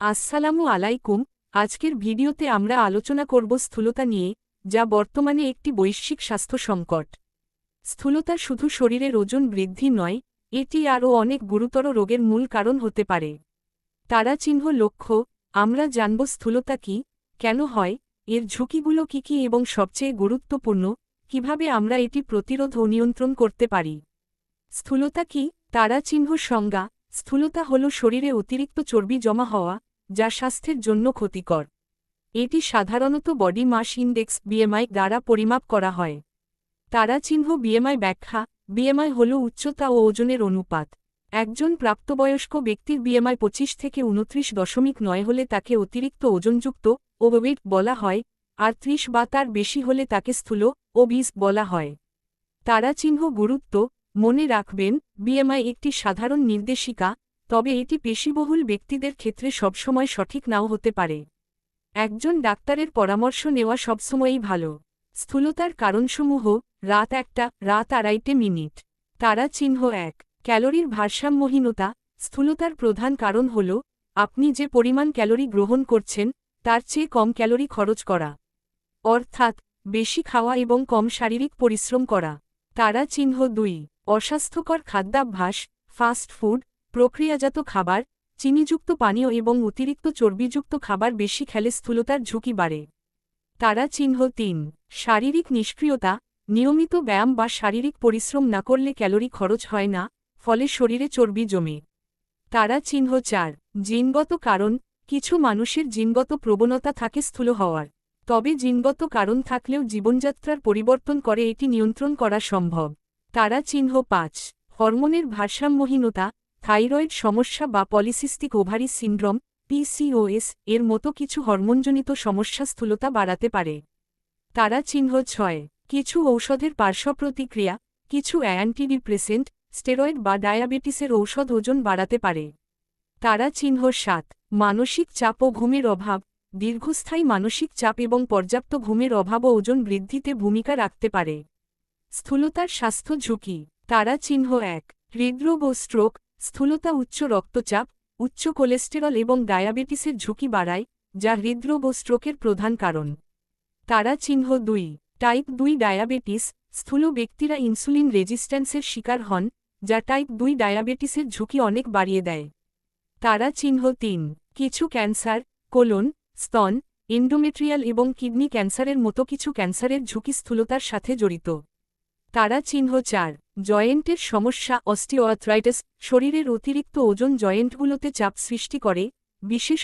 আসসালামু আলাইকুম। আজকের ভিডিওতে আমরা আলোচনা করব স্থূলতা নিয়ে, যা বর্তমানে একটি বৈশ্বিক স্বাস্থ্য সংকট। স্থূলতা শুধু শরীরের ওজন বৃদ্ধি নয়, এটি আরও অনেক গুরুতর রোগের মূল কারণ হতে পারে। তারা চিহ্ন লক্ষ্য, আমরা জানব স্থূলতা কি, কেন হয়, এর ঝুঁকিগুলো কি কি এবং সবচেয়ে গুরুত্বপূর্ণ, কীভাবে আমরা এটি প্রতিরোধ ও নিয়ন্ত্রণ করতে পারি। স্থূলতা কি, তারা চিহ্ন সংজ্ঞা, স্থূলতা হল শরীরে অতিরিক্ত চর্বি জমা হওয়া যা স্বাস্থ্যের জন্য ক্ষতিকর। এটি সাধারণত বডি মাস ইন্ডেক্স বিএমআই দ্বারা পরিমাপ করা হয়। তারা চিহ্ন বিএমআই ব্যাখ্যা বিএমআই হল উচ্চতা ও ওজনের অনুপাত। একজন প্রাপ্তবয়স্ক ব্যক্তির বিএমআই পঁচিশ থেকে উনত্রিশ দশমিক নয় হলে তাকে অতিরিক্ত ওজনযুক্ত ওভারওয়েট বলা হয়, আর ত্রিশ বা তার বেশি হলে তাকে স্থূল ওবিস বলা হয়। তারা চিহ্ন গুরুত্ব মনে রাখবেন বিএমআই একটি সাধারণ নির্দেশিকা তবে এটি পেশিবহুল ব্যক্তিদের ক্ষেত্রে সবসময় সঠিক নাও হতে পারে। একজন ডাক্তারের পরামর্শ নেওয়া সবসময়ই ভালো। স্থূলতার কারণসমূহ, রাত একটা, রাত আড়াইটে মিনিট। তারা চিহ্ন এক। ক্যালোরির ভারসাম্যহীনতা, স্থূলতার প্রধান কারণ হল, আপনি যে পরিমাণ ক্যালোরি গ্রহণ করছেন, তার চেয়ে কম ক্যালোরি খরচ করা। অর্থাৎ, বেশি খাওয়া এবং কম শারীরিক পরিশ্রম করা। তারা চিহ্ন দুই। অস্বাস্থ্যকর খাদ্যাভ্যাস, ফাস্ট ফুড প্রক্রিয়াজাত খাবার, চিনিযুক্ত পানীয় এবং অতিরিক্ত চর্বিযুক্ত খাবার বেশি খেলে স্থূলতার ঝুঁকি বাড়ে। তারা চিহ্ন তিন, শারীরিক নিষ্ক্রিয়তা, নিয়মিত ব্যায়াম বা শারীরিক পরিশ্রম না করলে ক্যালোরি খরচ হয় না, ফলে শরীরে চর্বি জমে। তারা চিহ্ন চার, জিনগত কারণ, কিছু মানুষের জিনগত প্রবণতা থাকে স্থূল হওয়ার। তবে জিনগত কারণ থাকলেও জীবনযাত্রার পরিবর্তন করে এটি নিয়ন্ত্রণ করা সম্ভব। তারা চিহ্ন পাঁচ, হরমোনের ভারসাম্যহীনতা থাইরয়েড সমস্যা বা পলিসিস্টিক ওভারি সিন্ড্রোম পিসিওএস এর মতো কিছু হরমোনজনিত সমস্যা স্থূলতা বাড়াতে পারে। তারা চিহ্ন ছয়। কিছু ঔষধের পার্শ্বপ্রতিক্রিয়া, কিছু অ্যান্টিডিপ্রেসেন্ট, স্টেরয়েড বা ডায়াবেটিসের ঔষধ ওজন বাড়াতে পারে। তারা চিহ্ন সাত। মানসিক চাপ ও ঘুমের অভাব। দীর্ঘস্থায়ী মানসিক চাপ এবং পর্যাপ্ত ঘুমের অভাবও ওজন বৃদ্ধিতে ভূমিকা রাখতে পারে। স্থূলতার স্বাস্থ্য ঝুঁকি। তারা চিহ্ন এক। হৃদরোগ ও স্ট্রোক স্থূলতা উচ্চ রক্তচাপ, উচ্চ কোলেস্টেরল এবং ডায়াবেটিসের ঝুঁকি বাড়ায়, যা হৃদরোগ ও স্ট্রোকের প্রধান কারণ। তারা চিহ্ন দুই, টাইপ দুই ডায়াবেটিস, স্থূল ব্যক্তিরা ইনসুলিন রেজিস্ট্যান্সের শিকার হন, যা টাইপ দুই ডায়াবেটিসের ঝুঁকি অনেক বাড়িয়ে দেয়। তারা চিহ্ন তিন, কিছু ক্যান্সার, কোলন, স্তন এন্ডোমেট্রিয়াল এবং কিডনি ক্যান্সারের মতো কিছু ক্যান্সারের ঝুঁকি স্থূলতার সাথে জড়িত। তারা চিহ্ন চার জয়েন্টের সমস্যা অস্টিওআর্থ্রাইটিস শরীরের অতিরিক্ত ওজন জয়েন্টগুলোতে চাপ সৃষ্টি করে বিশেষ